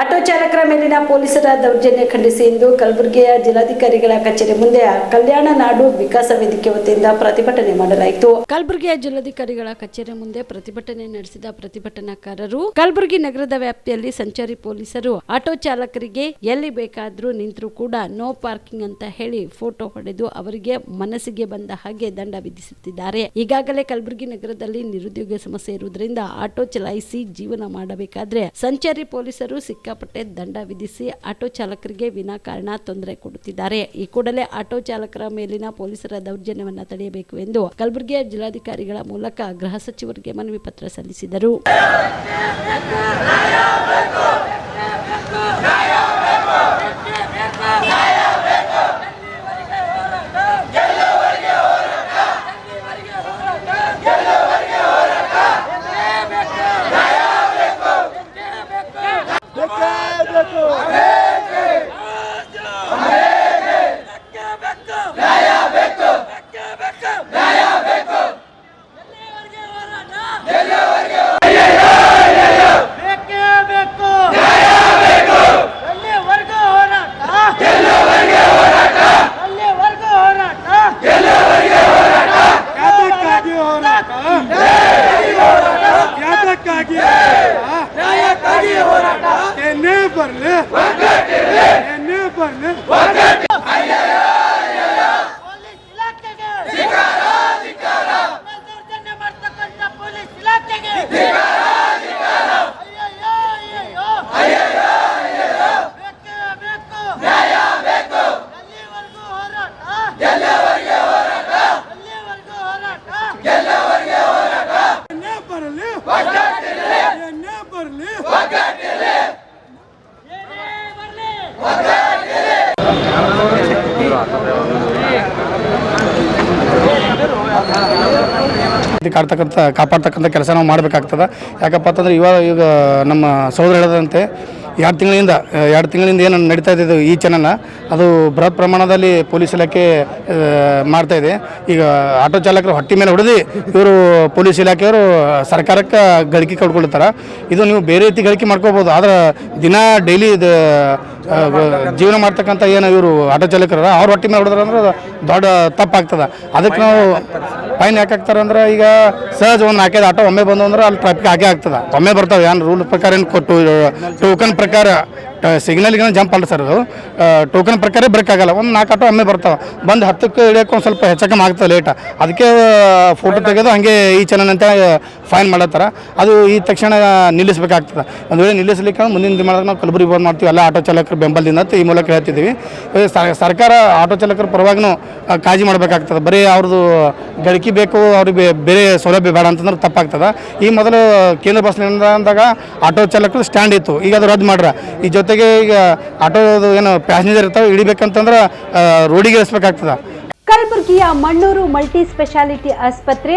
Auto ಚಾಲಕರ ಮೇಲಿನ ಪೊಲೀಸರ ದೌರ್ಜನ್ಯ ಖಂಡಿಸಿ ಇಂದು ಕಲಬುರಗಿಯ ಜಿಲ್ಲಾಧಿಕಾರಿಗಳ ಕಚೇರಿ ಮುಂದೆ ಕಲ್ಯಾಣ ನಾಡು ವಿಕಾಸ ವೇದಿಕೆ ವತಿಯಿಂದ ಪ್ರತಿಭಟನೆ ಮಾಡಲಾಯಿತು. ಕಲಬುರಗಿಯ ಜಿಲ್ಲಾಧಿಕಾರಿಗಳ ಕಚೇರಿ ಮುಂದೆ ಪ್ರತಿಭಟನೆ ನಡೆಸಿದ ಪ್ರತಿಭಟನಾಕಾರರು ಕಲಬುರಗಿ ನಗರದ ವ್ಯಾಪ್ತಿಯಲ್ಲಿ ಸಂಚಾರಿ ಪೊಲೀಸರು, ಆಟೋ ಚಾಲಕರಿಗೆ ಎಲ್ಲಿ ಬೇಕಾದ್ರೂ ನಿಂತರೂ ಕೂಡ ನೋ ಪಾರ್ಕಿಂಗ್ ಅಂತ ಹೇಳಿ ಫೋಟೋ ಹೊಡೆದು ಅವರಿಗೆ ಮನಸ್ಸಿಗೆ ಬಂದ ಹಾಗೆ ದಂಡ ವಿಧಿಸುತ್ತಿದ್ದಾರೆ. ಈಗಾಗಲೇ ಕಲಬುರಗಿ ನಗರದಲ್ಲಿ ನಿರುದ್ಯೋಗ ಸಮಸ್ಯೆ ಇರುವುದರಿಂದ ಆಟೋ ಚಲಾಯಿಸಿ ಜೀವನ ಮಾಡಬೇಕಾದ್ರೆ ಸಂಚಾರಿ ಪೊಲೀಸರು ಸಿಕ್ಕಾಪಟ್ಟೆ ದಂಡ ವಿಧಿಸಿ ಆಟೋ ಚಾಲಕರಿಗೆ ವಿನಾಕಾರಣ ತೊಂದರೆ ಕೊಡುತ್ತಿದ್ದಾರೆ. ಈ ಕೂಡಲೇ ಆಟೋ ಚಾಲಕರ ಮೇಲಿನ ಪೊಲೀಸರ ದೌರ್ಜನ್ಯವನ್ನು ತಡೆಯಬೇಕು ಎಂದು ಕಲಬುರಗಿಯ ಜಿಲ್ಲಾಧಿಕಾರಿಗಳ ಮೂಲಕ ಗೃಹ ಸಚಿವರಿಗೆ ಮನವಿ ಪತ್ರ ಸಲ್ಲಿಸಿದರು. ಯಾತಕ್ಕಾಗಿ ಎನ್ನೇ ಬರ್ಲಿ. ಎನ್ನೇ ಬರ್ಲಿ. ಪೊಲೀಸ್ ಇಲಾಖೆಗೆ ದೌರ್ಜನ್ಯ ಮಾಡ್ತಕ್ಕಂಥ ಪೊಲೀಸ್ ಇಲಾಖೆಗೆ ಅಯ್ಯಯ್ಯೋ, ಅಯ್ಯಯ್ಯೋ. ಬೇಕೇ ಬೇಕು ಎಲ್ಲಿವರೆಗೂ ಹೋರಾಟ ಎಲ್ಲಿವರೆಗೂ ಹೋರಾಟ ಎನ್ನೇ ಬರಲಿ ಎನ್ನೇ ಬರ್ಲಿ ಏನೇ ಬರ್ಲಿ ಇದು ಕಾಡ್ತಕ್ಕಂಥ ಕಾಪಾಡ್ತಕ್ಕಂಥ ಕೆಲಸ ನಾವು ಮಾಡಬೇಕಾಗ್ತದೆ. ಯಾಕಪ್ಪ ಅಂತಂದ್ರೆ ಇವಾಗ ಈಗ ನಮ್ಮ ಸಹೋದರ ಹೇಳದಂತೆ ಎರಡು ತಿಂಗಳಿಂದ ಎರಡು ತಿಂಗಳಿಂದ ಏನು ನಡೀತಾ ಇದ್ದು ಈ ಚಾನಲ್ನ. ಅದು ಬೃಹತ್ ಪ್ರಮಾಣದಲ್ಲಿ ಪೊಲೀಸ್ ಇಲಾಖೆ ಮಾಡ್ತಾ ಇದೆ. ಈಗ ಆಟೋ ಚಾಲಕರು ಹೊಟ್ಟಿ ಮೇಲೆ ಹೊಡೆದು ಇವರು ಪೊಲೀಸ್ ಇಲಾಖೆಯವರು ಸರ್ಕಾರಕ್ಕೆ ಗಳಿಕೆ ಕಳ್ಕೊಳ್ತಾರೆ ಇದು ನೀವು ಬೇರೆ ರೀತಿ ಗಳಿಕೆ ಮಾಡ್ಕೋಬೋದು. ಆದರೆ ದಿನ ಡೈಲಿ ಇದು ಜೀವನ ಮಾಡ್ತಕ್ಕಂಥ ಏನು ಇವರು ಆಟೋ ಚಾಲಕರ ಅವ್ರ ಹೊಟ್ಟೆ ಮೇಲೆ ಹೊಡೆದ್ರೆ ದೊಡ್ಡ ತಪ್ಪಾಗ್ತದೆ. ಅದಕ್ಕೆ ನಾವು ಫೈನ್ ಯಾಕೆ ಹಾಕ್ತಾರೆ ಅಂದ್ರೆ ಈಗ ಸಹಜ ಒಂದು ನಾಲ್ಕೈದು ಆಟೋ ಒಮ್ಮೆ ಬಂದು ಅಂದ್ರೆ ಅಲ್ಲಿ ಟ್ರಾಫಿಕ್ ಹಾಕೇ ಆಗ್ತದೆ. ಒಮ್ಮೆ ಬರ್ತಾವೆ. ಏನು ರೂಲ್ ಪ್ರಕಾರ ಏನು ಕೊಟ್ಟು ಟೋಕನ್ ಪ್ರಕಾರ ಸಿಗ್ನಲ್ಗೆ ಜಂಪ್ ಅಲ್ಲ ಸರ್ ಅದು. ಟೋಕನ್ ಪ್ರಕಾರ ಬ್ರೇಕ್ ಆಗಲ್ಲ. ಒಂದು ನಾಲ್ಕು ಆಟೋ ಒಮ್ಮೆ ಬರ್ತಾವೆ. ಬಂದು ಹತ್ತಕ್ಕೆ ಇಳಿಯೋಕೆ ಒಂದು ಸ್ವಲ್ಪ ಹೆಚ್ಚಕಮ್ಮ ಆಗ್ತದೆ ಲೇಟ ಅದಕ್ಕೆ ಫೋಟೋ ತೆಗೆದು ಹಾಗೆ ಈ ಚಾನಲ್ ಅಂತ ಫೈನ್ ಮಾಡತ್ತಾರ. ಅದು ಈ ತಕ್ಷಣ ನಿಲ್ಲಿಸಬೇಕಾಗ್ತದೆ. ಒಂದು ವೇಳೆ ನಿಲ್ಲಿಸಲಿಕ್ಕೆ ಮುಂದಿನ ದಿನದಾಗ ನಾವು ಕಲಬುರಗಿ ಬಂದ್ ಮಾಡ್ತೀವಿ. ಎಲ್ಲ ಆಟೋ ಚಾಲಕರು ಬೆಂಬಲದಿಂದ ಈ ಮೂಲಕ ಹೇಳ್ತಿದ್ದೀವಿ ಸರ್ಕಾರ ಆಟೋ ಚಾಲಕರ ಪರವಾಗಿನೂ ಕಾಳಜಿ ಮಾಡಬೇಕಾಗ್ತದೆ. ಬರೀ ಅವ್ರದ್ದು ಗಳಿಕೆ ಬೇಕು, ಅವ್ರಿಗೆ ಬೇರೆ ಸೌಲಭ್ಯ ಬೇಡ ಅಂತಂದ್ರೆ ತಪ್ಪಾಗ್ತದೆ. ಈ ಮೊದಲು ಕೇಂದ್ರ ಬಸ್ ನಿಲ್ದಾಣದಾಗ ಆಟೋ ಚಾಲಕರು ಸ್ಟ್ಯಾಂಡ್ ಇತ್ತು. ಈಗ ಅದು ರದ್ದು ಮಾಡ್ರ. ಈ ಜೊತೆಗೆ ಈಗ ಆಟೋದು ಏನು ಪ್ಯಾಸೆಂಜರ್ ಇರ್ತಾವೆ ಇಳಿಬೇಕಂತಂದ್ರೆ ಆ, ರೋಡಿಗೆ ಇಳಿಸ್ಬೇಕಾಗ್ತದೆ. ಕಲಬುರಗಿಯ ಮಣ್ಣೂರು ಮಲ್ಟಿ ಸ್ಪೆಷಾಲಿಟಿ ಆಸ್ಪತ್ರೆ